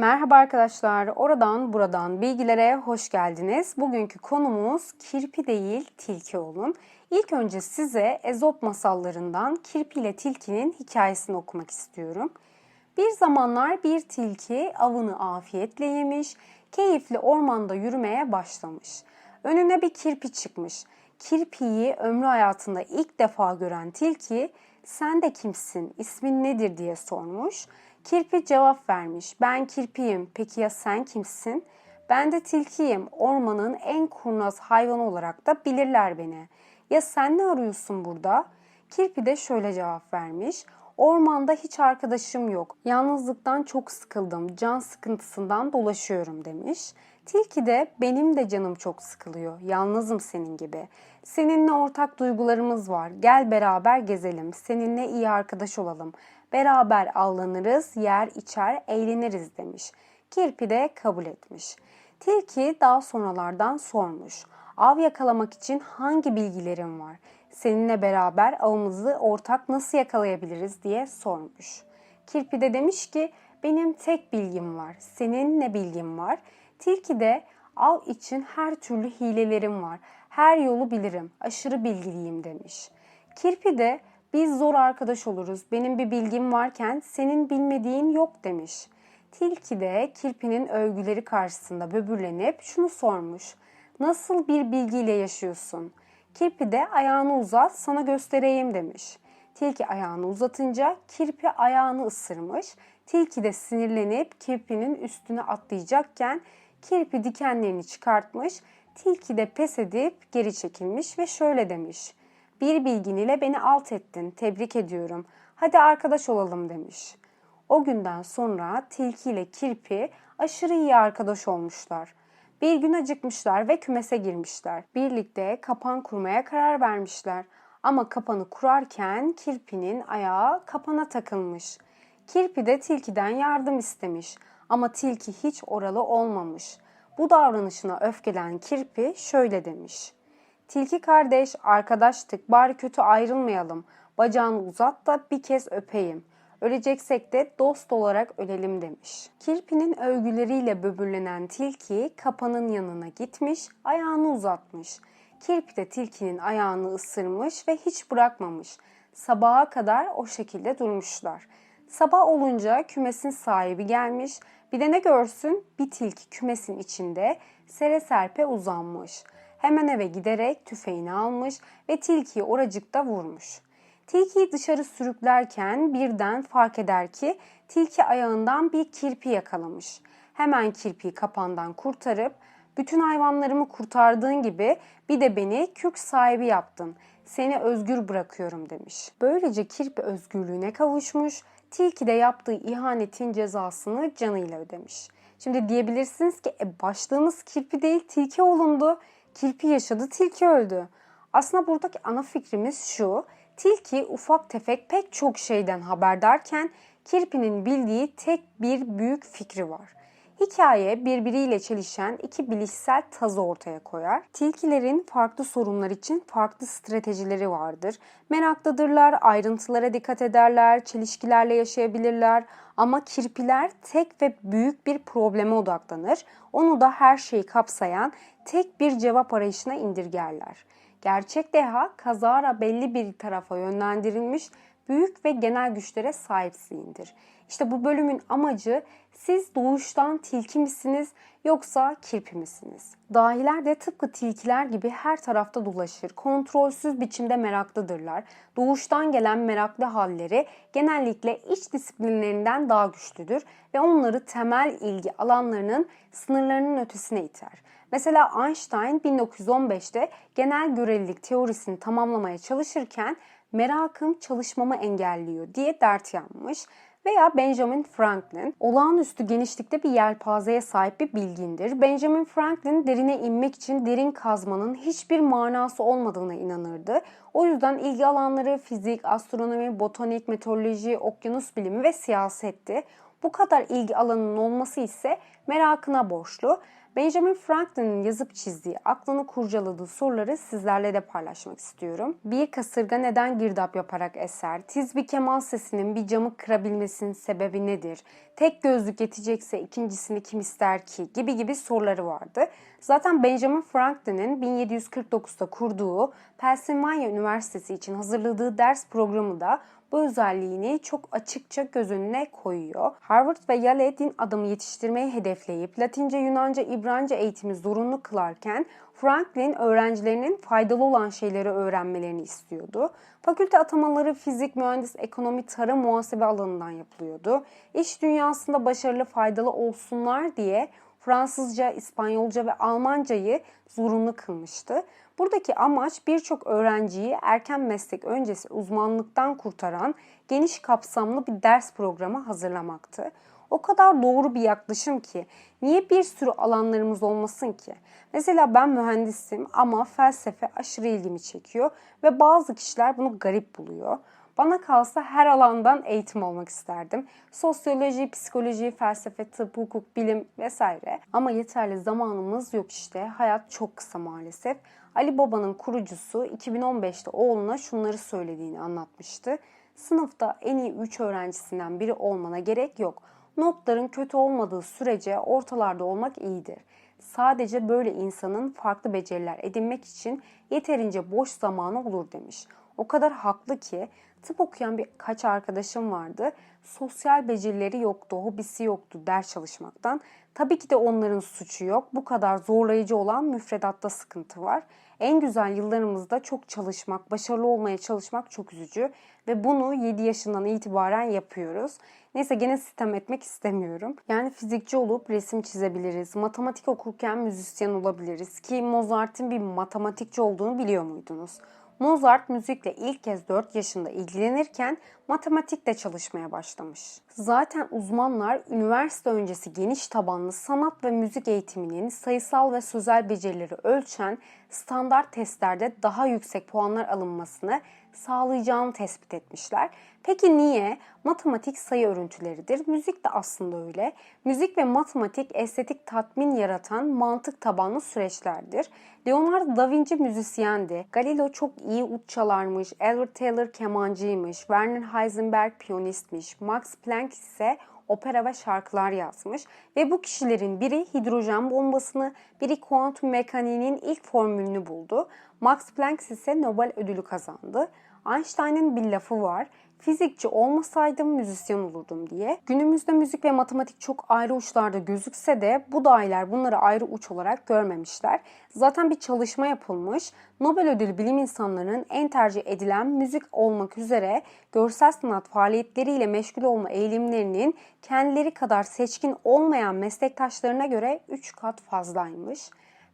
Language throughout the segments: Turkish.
Merhaba arkadaşlar, oradan buradan bilgilere hoş geldiniz. Bugünkü konumuz kirpi değil tilki olun. İlk önce size Ezop masallarından Kirpi ile Tilki'nin hikayesini okumak istiyorum. Bir zamanlar bir tilki avını afiyetle yemiş, keyifli ormanda yürümeye başlamış. Önüne bir kirpi çıkmış. Kirpiyi ömrü hayatında ilk defa gören tilki, sen de kimsin, ismin nedir diye sormuş. Kirpi cevap vermiş. Ben kirpiyim. Peki ya sen kimsin? Ben de tilkiyim. Ormanın en kurnaz hayvanı olarak da bilirler beni. Ya sen ne arıyorsun burada? Kirpi de şöyle cevap vermiş. Ormanda hiç arkadaşım yok. Yalnızlıktan çok sıkıldım. Can sıkıntısından dolaşıyorum demiş. Tilki de benim de canım çok sıkılıyor. Yalnızım senin gibi. Seninle ortak duygularımız var. Gel beraber gezelim. Seninle iyi arkadaş olalım. Beraber avlanırız, yer içer, eğleniriz demiş. Kirpi de kabul etmiş. Tilki daha sonralardan sormuş. Av yakalamak için hangi bilgilerin var? Seninle beraber avımızı ortak nasıl yakalayabiliriz diye sormuş. Kirpi de demiş ki benim tek bilgim var. Senin ne bilgin var? Tilki de av için her türlü hilelerim var. Her yolu bilirim. Aşırı bilgiliyim demiş. Kirpi de biz zor arkadaş oluruz. Benim bir bilgim varken senin bilmediğin yok demiş. Tilki de kirpinin övgüleri karşısında böbürlenip şunu sormuş. Nasıl bir bilgiyle yaşıyorsun? Kirpi de ayağını uzat sana göstereyim demiş. Tilki ayağını uzatınca kirpi ayağını ısırmış. Tilki de sinirlenip kirpinin üstüne atlayacakken kirpi dikenlerini çıkartmış. Tilki de pes edip geri çekilmiş ve şöyle demiş. Bir bilgin ile beni alt ettin. Tebrik ediyorum. Hadi arkadaş olalım demiş. O günden sonra tilki ile kirpi aşırı iyi arkadaş olmuşlar. Bir gün acıkmışlar ve kümese girmişler. Birlikte kapan kurmaya karar vermişler. Ama kapanı kurarken kirpinin ayağı kapana takılmış. Kirpi de tilkiden yardım istemiş ama tilki hiç oralı olmamış. Bu davranışına öfkelen kirpi şöyle demiş. Tilki kardeş, arkadaştık, bari kötü ayrılmayalım. Bacağını uzat da bir kez öpeyim. Öleceksek de dost olarak ölelim demiş. Kirpinin övgüleriyle böbürlenen tilki kapanın yanına gitmiş, ayağını uzatmış. Kirpi de tilkinin ayağını ısırmış ve hiç bırakmamış. Sabaha kadar o şekilde durmuşlar. Sabah olunca kümesin sahibi gelmiş. Bir de ne görsün? Bir tilki kümesin içinde sere serpe uzanmış. Hemen eve giderek tüfeğini almış ve tilkiyi oracıkta vurmuş. Tilkiyi dışarı sürüklerken birden fark eder ki tilki ayağından bir kirpi yakalamış. Hemen kirpiyi kapandan kurtarıp bütün hayvanlarımı kurtardığın gibi bir de beni kürk sahibi yaptın. Seni özgür bırakıyorum demiş. Böylece kirpi özgürlüğüne kavuşmuş. Tilki de yaptığı ihanetin cezasını canıyla ödemiş. Şimdi diyebilirsiniz ki e, başlığımız kirpi değil tilki olundu. Kirpi yaşadı, tilki öldü. Aslında buradaki ana fikrimiz şu. Tilki ufak tefek pek çok şeyden haberdarken kirpinin bildiği tek bir büyük fikri var. Hikaye birbiriyle çelişen iki bilişsel tazı ortaya koyar. Tilkilerin farklı sorunlar için farklı stratejileri vardır. Meraklıdırlar, ayrıntılara dikkat ederler, çelişkilerle yaşayabilirler ama kirpiler tek ve büyük bir probleme odaklanır. Onu da her şeyi kapsayan tek bir cevap arayışına indirgerler. Gerçek deha kazara belli bir tarafa yönlendirilmiş büyük ve genel güçlere sahipsindir. İşte bu bölümün amacı siz doğuştan tilki misiniz yoksa kirpi misiniz? Dahiler de tıpkı tilkiler gibi her tarafta dolaşır. Kontrolsüz biçimde meraklıdırlar. Doğuştan gelen meraklı halleri genellikle iç disiplinlerinden daha güçlüdür ve onları temel ilgi alanlarının sınırlarının ötesine iter. Mesela Einstein 1915'te genel görelilik teorisini tamamlamaya çalışırken merakım çalışmamı engelliyor diye dert yanmış veya Benjamin Franklin olağanüstü genişlikte bir yelpazeye sahip bir bilgindir. Benjamin Franklin derine inmek için derin kazmanın hiçbir manası olmadığına inanırdı. O yüzden ilgi alanları fizik, astronomi, botanik, meteoroloji, okyanus bilimi ve siyasetti. Bu kadar ilgi alanının olması ise merakına borçlu. Benjamin Franklin'in yazıp çizdiği, aklını kurcaladığı soruları sizlerle de paylaşmak istiyorum. Bir kasırga neden girdap yaparak eser? Tiz bir keman sesinin bir camı kırabilmesinin sebebi nedir? Tek gözlük yetecekse ikincisini kim ister ki? Gibi gibi soruları vardı. Zaten Benjamin Franklin'in 1749'da kurduğu Pennsylvania Üniversitesi için hazırladığı ders programı da bu özelliğini çok açıkça göz önüne koyuyor. Harvard ve Yale din adamı yetiştirmeyi hedefleyip Latince, Yunanca, İbranice eğitimi zorunlu kılarken Franklin öğrencilerinin faydalı olan şeyleri öğrenmelerini istiyordu. Fakülte atamaları fizik, mühendis, ekonomi, tarım, muhasebe alanından yapılıyordu. İş dünyasında başarılı, faydalı olsunlar diye Fransızca, İspanyolca ve Almancayı zorunlu kılmıştı. Buradaki amaç birçok öğrenciyi erken meslek öncesi uzmanlıktan kurtaran geniş kapsamlı bir ders programı hazırlamaktı. O kadar doğru bir yaklaşım ki niye bir sürü alanlarımız olmasın ki? Mesela ben mühendisim ama felsefe aşırı ilgimi çekiyor ve bazı kişiler bunu garip buluyor. Bana kalsa her alandan eğitim almak isterdim. Sosyoloji, psikoloji, felsefe, tıp, hukuk, bilim vesaire. Ama yeterli zamanımız yok işte. Hayat çok kısa maalesef. Ali Baba'nın kurucusu 2015'te oğluna şunları söylediğini anlatmıştı. Sınıfta en iyi 3 öğrencisinden biri olmana gerek yok. Notların kötü olmadığı sürece ortalarda olmak iyidir. Sadece böyle insanın farklı beceriler edinmek için yeterince boş zamanı olur demiş. O kadar haklı ki tıp okuyan birkaç arkadaşım vardı. Sosyal becerileri yoktu, hobisi yoktu ders çalışmaktan. Tabii ki de onların suçu yok. Bu kadar zorlayıcı olan müfredatta sıkıntı var. En güzel yıllarımızda çok çalışmak, başarılı olmaya çalışmak çok üzücü ve bunu 7 yaşından itibaren yapıyoruz. Neyse gene sistem etmek istemiyorum. Yani fizikçi olup resim çizebiliriz. Matematik okurken müzisyen olabiliriz. Ki Mozart'ın bir matematikçi olduğunu biliyor muydunuz? Mozart müzikle ilk kez 4 yaşında ilgilenirken matematikle çalışmaya başlamış. Zaten uzmanlar üniversite öncesi geniş tabanlı sanat ve müzik eğitiminin sayısal ve sözel becerileri ölçen standart testlerde daha yüksek puanlar alınmasını sağlayacağını tespit etmişler. Peki niye? Matematik sayı örüntüleridir. Müzik de aslında öyle. Müzik ve matematik estetik tatmin yaratan mantık tabanlı süreçlerdir. Leonardo da Vinci müzisyendi. Galileo çok iyi ut çalarmış. Edward Taylor kemancıymış. Werner Heisenberg piyanistmiş. Max Planck ise opera ve şarkılar yazmış ve bu kişilerin biri hidrojen bombasını, biri kuantum mekaniğinin ilk formülünü buldu. Max Planck ise Nobel ödülü kazandı. Einstein'ın bir lafı var. Fizikçi olmasaydım müzisyen olurdum diye. Günümüzde müzik ve matematik çok ayrı uçlarda gözükse de bu dahiler bunları ayrı uç olarak görmemişler. Zaten bir çalışma yapılmış. Nobel ödülü bilim insanlarının en tercih edilen müzik olmak üzere görsel sanat faaliyetleriyle meşgul olma eğilimlerinin kendileri kadar seçkin olmayan meslektaşlarına göre 3 kat fazlaymış.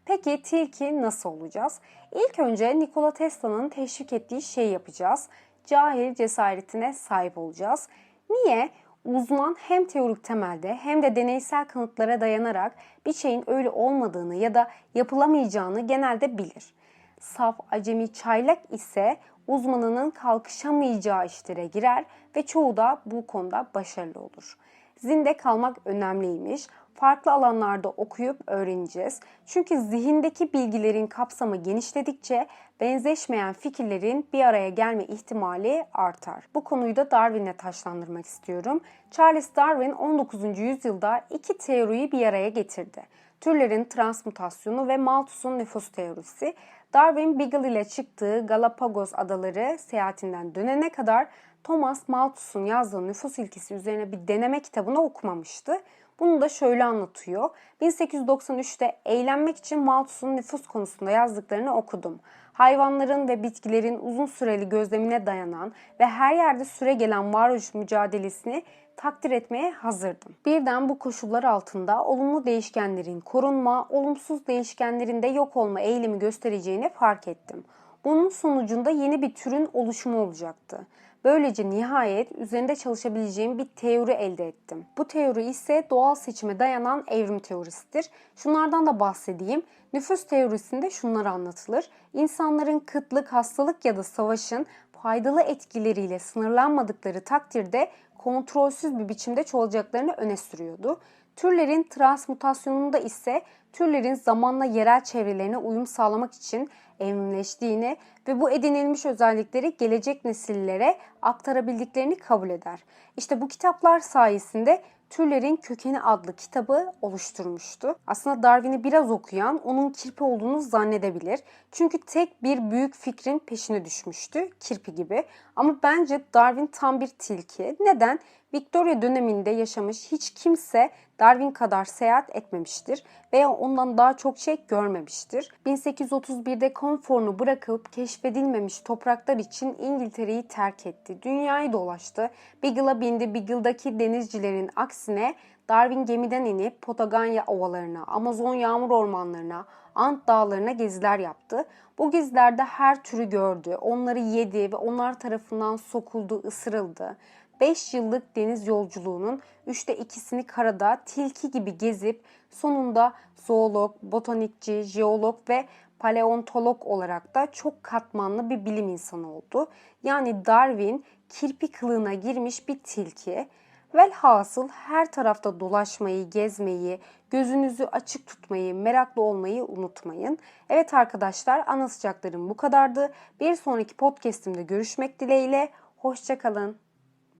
Peki tilki nasıl olacağız? İlk önce Nikola Tesla'nın teşvik ettiği şeyi yapacağız. Cahil cesaretine sahip olacağız. Niye? Uzman hem teorik temelde hem de deneysel kanıtlara dayanarak bir şeyin öyle olmadığını ya da yapılamayacağını genelde bilir. Saf, acemi, çaylak ise uzmanının kalkışamayacağı işlere girer ve çoğu da bu konuda başarılı olur. Zinde kalmak önemliymiş farklı alanlarda okuyup öğreneceğiz. Çünkü zihindeki bilgilerin kapsamı genişledikçe benzeşmeyen fikirlerin bir araya gelme ihtimali artar. Bu konuyu da Darwin'le taşlandırmak istiyorum. Charles Darwin 19. yüzyılda iki teoriyi bir araya getirdi. Türlerin transmutasyonu ve Malthus'un nüfus teorisi. Darwin Beagle ile çıktığı Galapagos adaları seyahatinden dönene kadar Thomas Malthus'un yazdığı nüfus ilkesi üzerine bir deneme kitabını okumamıştı. Bunu da şöyle anlatıyor. 1893'te eğlenmek için Malthus'un nüfus konusunda yazdıklarını okudum. Hayvanların ve bitkilerin uzun süreli gözlemine dayanan ve her yerde süre gelen varoluş mücadelesini takdir etmeye hazırdım. Birden bu koşullar altında olumlu değişkenlerin korunma, olumsuz değişkenlerin de yok olma eğilimi göstereceğini fark ettim. Bunun sonucunda yeni bir türün oluşumu olacaktı. Böylece nihayet üzerinde çalışabileceğim bir teori elde ettim. Bu teori ise doğal seçime dayanan evrim teorisidir. Şunlardan da bahsedeyim. Nüfus teorisinde şunlar anlatılır. İnsanların kıtlık, hastalık ya da savaşın faydalı etkileriyle sınırlanmadıkları takdirde kontrolsüz bir biçimde çoğalacaklarını öne sürüyordu. Türlerin transmutasyonunda ise türlerin zamanla yerel çevrelerine uyum sağlamak için evrimleştiğini ve bu edinilmiş özellikleri gelecek nesillere aktarabildiklerini kabul eder. İşte bu kitaplar sayesinde Türlerin Kökeni adlı kitabı oluşturmuştu. Aslında Darwin'i biraz okuyan onun kirpi olduğunu zannedebilir. Çünkü tek bir büyük fikrin peşine düşmüştü, kirpi gibi. Ama bence Darwin tam bir tilki. Neden? Victoria döneminde yaşamış hiç kimse Darwin kadar seyahat etmemiştir veya ondan daha çok şey görmemiştir. 1831'de konforunu bırakıp keşfedilmemiş topraklar için İngiltere'yi terk etti. Dünyayı dolaştı. Beagle'a bindi. Beagle'daki denizcilerin aksine Darwin gemiden inip Patagonya ovalarına, Amazon yağmur ormanlarına, Ant dağlarına geziler yaptı. Bu gezilerde her türü gördü, onları yedi ve onlar tarafından sokuldu, ısırıldı. 5 yıllık deniz yolculuğunun üçte ikisini karada tilki gibi gezip sonunda zoolog, botanikçi, jeolog ve paleontolog olarak da çok katmanlı bir bilim insanı oldu. Yani Darwin kirpi kılığına girmiş bir tilki. Velhasıl her tarafta dolaşmayı, gezmeyi, gözünüzü açık tutmayı, meraklı olmayı unutmayın. Evet arkadaşlar anlatacaklarım bu kadardı. Bir sonraki podcastimde görüşmek dileğiyle. Hoşçakalın.